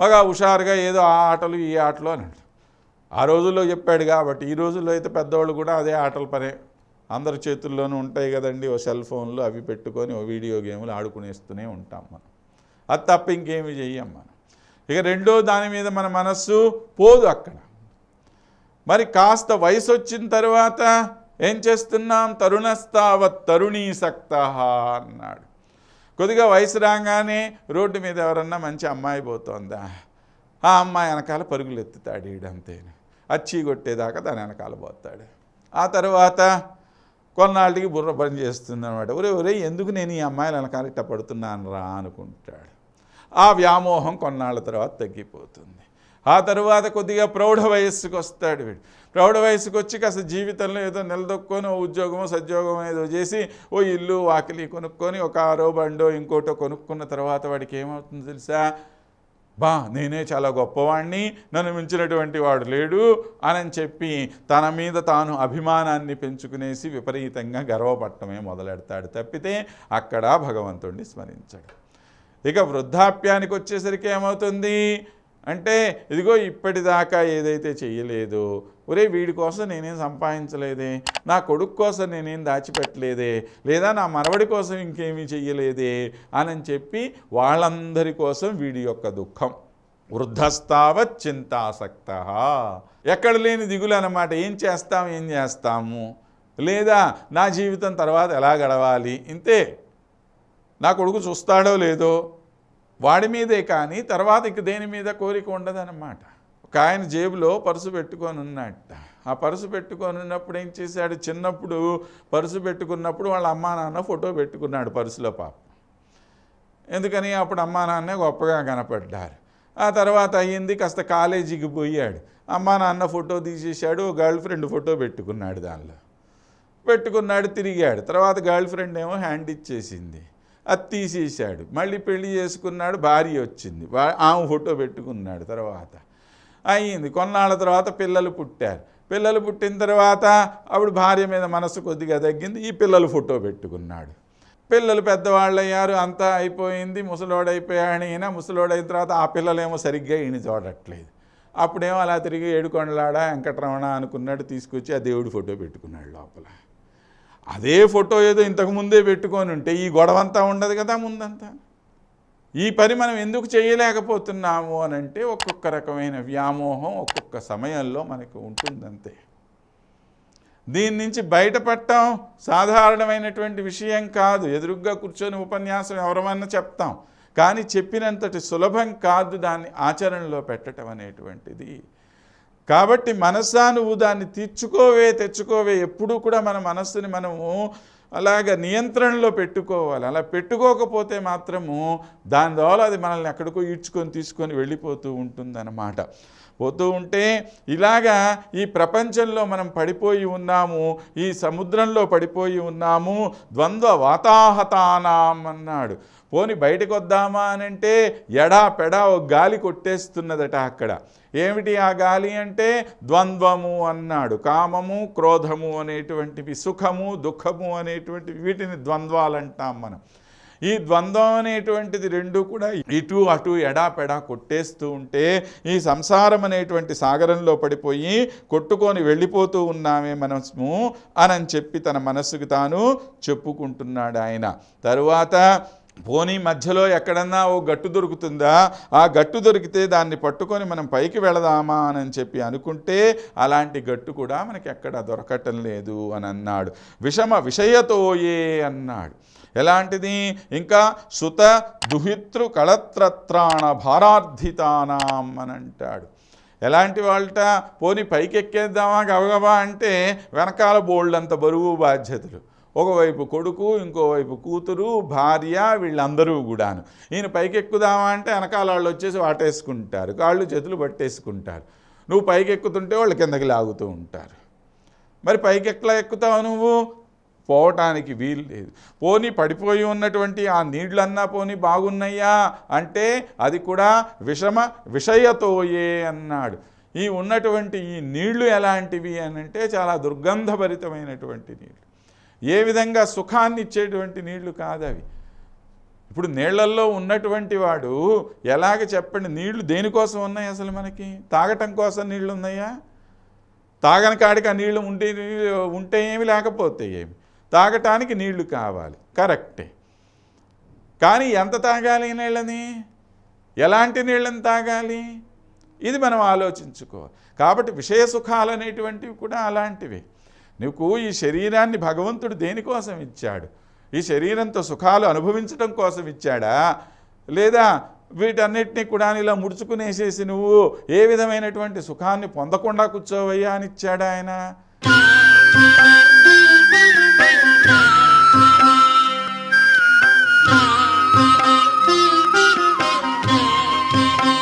బాగా హుషారుగా ఏదో ఆ ఆటలు ఈ ఆటలు అని ఆ రోజుల్లో చెప్పాడు కాబట్టి ఈ రోజుల్లో అయితే పెద్దవాళ్ళు కూడా అదే ఆటల పనే. అందరి చేతుల్లోనూ ఉంటాయి కదండి ఓ సెల్ ఫోన్లు అవి పెట్టుకొని ఓ వీడియో గేములు ఆడుకునేస్తూనే ఉంటాం మనం. అది తప్ప ఇంకేమి చెయ్యం మనం. ఇక రెండో దాని మీద మన మనస్సు పోదు అక్కడ. మరి కాస్త వయసు వచ్చిన తర్వాత ఏం చేస్తున్నాం? తరుణస్తావ తరుణీ సక్త అన్నాడు. కొద్దిగా వయసు రాగానే రోడ్డు మీద ఎవరన్నా మంచి అమ్మాయి పోతుందా? ఆ అమ్మాయి వెనకాల పరుగులు ఎత్తుతాడు ఈడంతేనే. అచ్చి కొట్టేదాకా దాని వెనకాల పోతాడు. ఆ తర్వాత కొన్నాళ్ళకి బుర్ర పని చేస్తుంది అనమాట ఒరే ఒరే ఎందుకు నేను ఈ అమ్మాయిల వెనకాల ఇట్ట పడుతున్నాను రా అనుకుంటాడు. ఆ వ్యామోహం కొన్నాళ్ళ తర్వాత తగ్గిపోతుంది. ఆ తర్వాత కొద్దిగా ప్రౌఢ వయస్సుకు వస్తాడు వీడు. ప్రౌఢ వయస్సుకు వచ్చి కాస్త జీవితంలో ఏదో నిలదొక్కొని ఓ ఉద్యోగమో సద్యోగమో ఏదో చేసి ఓ ఇల్లు వాకిలి కొనుక్కొని ఒక ఆరో బండో ఇంకోటో కొనుక్కున్న తర్వాత వాడికి ఏమవుతుందో తెలుసా? బా నేనే చాలా గొప్పవాణ్ణి నన్ను మించినటువంటి వాడు లేడు అని చెప్పి తన మీద తాను అభిమానాన్ని పెంచుకునేసి విపరీతంగా గర్వపడటమే మొదలెడతాడు. తప్పితే అక్కడ భగవంతుణ్ణి స్మరించాడు. ఇక వృద్ధాప్యానికి వచ్చేసరికి ఏమవుతుంది? అంటే ఇదిగో ఇప్పటిదాకా ఏదైతే చెయ్యలేదో ఒరే వీడి కోసం నేనేం సంపాదించలేదే నా కొడుకు కోసం నేనేం దాచిపెట్టలేదే లేదా నా మనవడి కోసం ఇంకేమీ చెయ్యలేదే అని చెప్పి వాళ్ళందరి కోసం వీడి యొక్క దుఃఖం. వృద్ధస్థావత్ చింతాసక్త. ఎక్కడ లేని దిగులు అన్నమాట. ఏం చేస్తాం ఏం చేస్తాము? లేదా నా జీవితం తర్వాత ఎలా గడవాలి? ఇంతే. నా కొడుకు చూస్తాడో లేదో? వాడి మీదే కానీ తర్వాత ఇక దేని మీద కోరిక ఉండదన్నమాట. ఒక ఆయన జేబులో పరుసు పెట్టుకొని ఉన్నట్ట ఆ పరుసు పెట్టుకొని ఉన్నప్పుడు ఏం చేశాడు? చిన్నప్పుడు పరుసు పెట్టుకున్నప్పుడు వాళ్ళ అమ్మా నాన్న ఫోటో పెట్టుకున్నాడు పరుసులో పాప. ఎందుకని? అప్పుడు అమ్మా నాన్నే గొప్పగా కనపడ్డారు. ఆ తర్వాత అయ్యింది కాస్త కాలేజీకి పోయాడు. అమ్మా నాన్న ఫోటో తీసేశాడు గర్ల్ ఫ్రెండ్ ఫోటో పెట్టుకున్నాడు దానిలో. పెట్టుకున్నాడు తిరిగాడు. తర్వాత గర్ల్ ఫ్రెండ్ ఏమో హ్యాండ్ ఇచ్చేసింది. అది తీసేశాడు. మళ్ళీ పెళ్ళి చేసుకున్నాడు భార్య వచ్చింది. ఆమె ఫోటో పెట్టుకున్నాడు తర్వాత. అయ్యింది. కొన్నాళ్ళ తర్వాత పిల్లలు పుట్టారు. పిల్లలు పుట్టిన తర్వాత ఆవిడ భార్య మీద మనసు కొద్దిగా తగ్గింది. ఈ పిల్లలు ఫోటో పెట్టుకున్నాడు. పిల్లలు పెద్దవాళ్ళు అయ్యారు అంతా అయిపోయింది. ముసలోడైపోయాడు ఈయన. ముసలోడైన తర్వాత ఆ పిల్లలేమో సరిగ్గా ఈయన చూడట్లేదు. అప్పుడేమో అలా తిరిగి ఏడుకొండలాడా వెంకటరమణ అనుకున్నాడు తీసుకొచ్చి ఆ దేవుడి ఫోటో పెట్టుకున్నాడు లోపల. అదే ఫోటో ఏదో ఇంతకు ముందే పెట్టుకొని ఉంటే ఈ గొడవంతా ఉండదు కదా ముందంతా. ఈ పని మనం ఎందుకు చేయలేకపోతున్నాము అని అంటే ఒక్కొక్క రకమైన వ్యామోహం ఒక్కొక్క సమయంలో మనకు ఉంటుందంతే. దీని నుంచి బయటపడటం సాధారణమైనటువంటి విషయం కాదు. ఎదురుగ్గా కూర్చొని ఉపన్యాసం ఎవరమన్నా చెప్తాం. కానీ చెప్పినంతటి సులభం కాదు దాన్ని ఆచరణలో పెట్టడం అనేటువంటిది. కాబట్టి మనసా నువ్వు దాన్ని తీర్చుకోవే తెచ్చుకోవే. ఎప్పుడూ కూడా మన మనస్సుని మనము అలాగ నియంత్రణలో పెట్టుకోవాలి. అలా పెట్టుకోకపోతే మాత్రము దాని ద్వారా అది మనల్ని ఎక్కడికో ఈడ్చుకొని తీసుకొని వెళ్ళిపోతూ ఉంటుందన్నమాట. పోతూ ఉంటే ఇలాగా ఈ ప్రపంచంలో మనం పడిపోయి ఉన్నాము ఈ సముద్రంలో పడిపోయి ఉన్నాము ద్వంద్వ వాతాహతానాం అన్నాడు. పోని బయటకు వద్దామా అని అంటే ఎడా పెడా ఒక గాలి కొట్టేస్తున్నదట అక్కడ. ఏమిటి ఆ గాలి అంటే? ద్వంద్వము అన్నాడు. కామము క్రోధము అనేటువంటివి సుఖము దుఃఖము అనేటువంటివి వీటిని ద్వంద్వాలు అంటాం మనం. ఈ ద్వంద్వం అనేటువంటిది రెండు కూడా ఇటు అటు ఎడాపెడా కొట్టేస్తూ ఉంటే ఈ సంసారం అనేటువంటి సాగరంలో పడిపోయి కొట్టుకొని వెళ్ళిపోతూ ఉన్నామే మనము అని చెప్పి తన మనస్సుకు తాను చెప్పుకుంటున్నాడు ఆయన. తరువాత పోనీ మధ్యలో ఎక్కడన్నా ఓ గట్టు దొరుకుతుందా? ఆ గట్టు దొరికితే దాన్ని పట్టుకొని మనం పైకి వెళదామా అని చెప్పి అనుకుంటే అలాంటి గట్టు కూడా మనకి ఎక్కడ దొరకటం లేదు అని అన్నాడు. విషమ విషయతోయే అన్నాడు. ఎలాంటిది? ఇంకా సుత దుహితృ కళత్రత్రాణ భారార్థితానాం అని అంటాడు. ఎలాంటి వాళ్ళట? పోని పైకి ఎక్కేద్దామా గబగబా అంటే వెనకాల బోల్డ్ అంత బరువు బాధ్యతలు. ఒకవైపు కొడుకు ఇంకోవైపు కూతురు భార్య వీళ్ళందరూ కూడాను. ఈయన పైకెక్కుదామా అంటే వెనకాల వాళ్ళు వచ్చేసి వాటేసుకుంటారు కాళ్ళు చేతులు పట్టేసుకుంటారు. నువ్వు పైకెక్కుతుంటే వాళ్ళు కిందకి లాగుతూ ఉంటారు. మరి పైకి ఎట్లా ఎక్కుతావు నువ్వు? పోవటానికి వీలు లేదు. పోనీ పడిపోయి ఉన్నటువంటి ఆ నీళ్ళన్నా పోనీ బాగున్నాయా అంటే అది కూడా విషమ విషయతోయే అన్నాడు. ఈ ఉన్నటువంటి ఈ నీళ్ళు ఎలాంటివి అని అంటే చాలా దుర్గంధభరితమైనటువంటి నీళ్ళు. ఏ విధంగా సుఖాన్ని ఇచ్చేటువంటి నీళ్ళు కాదు అవి ఇప్పుడు నీళ్ళల్లో ఉన్నటువంటి వాడు ఎలాగ చెప్పండి నీళ్ళు దేనికోసం ఉన్నాయి అసలు మనకి? తాగటం కోసం నీళ్ళు ఉన్నాయా? తాగని కాడికి ఆ నీళ్ళు ఉంటే ఉంటే ఏమి లేకపోతే ఏమి? తాగటానికి నీళ్ళు కావాలి కరెక్టే. కానీ ఎంత తాగాలి నీళ్ళని? ఎలాంటి నీళ్ళని తాగాలి? ఇది మనం ఆలోచించుకోవాలి. కాబట్టి విషయ సుఖాలు అనేటువంటివి కూడా అలాంటివి. నీకు ఈ శరీరాన్ని భగవంతుడు దేనికోసం ఇచ్చాడు? ఈ శరీరంతో సుఖాలు అనుభవించడం కోసం ఇచ్చాడా? లేదా వీటన్నిటినీ కూడా ఇలా ముడుచుకునేసేసి నువ్వు ఏ విధమైనటువంటి సుఖాన్ని పొందకుండా కూర్చోవయ్యా అని ఇచ్చాడా ఆయన?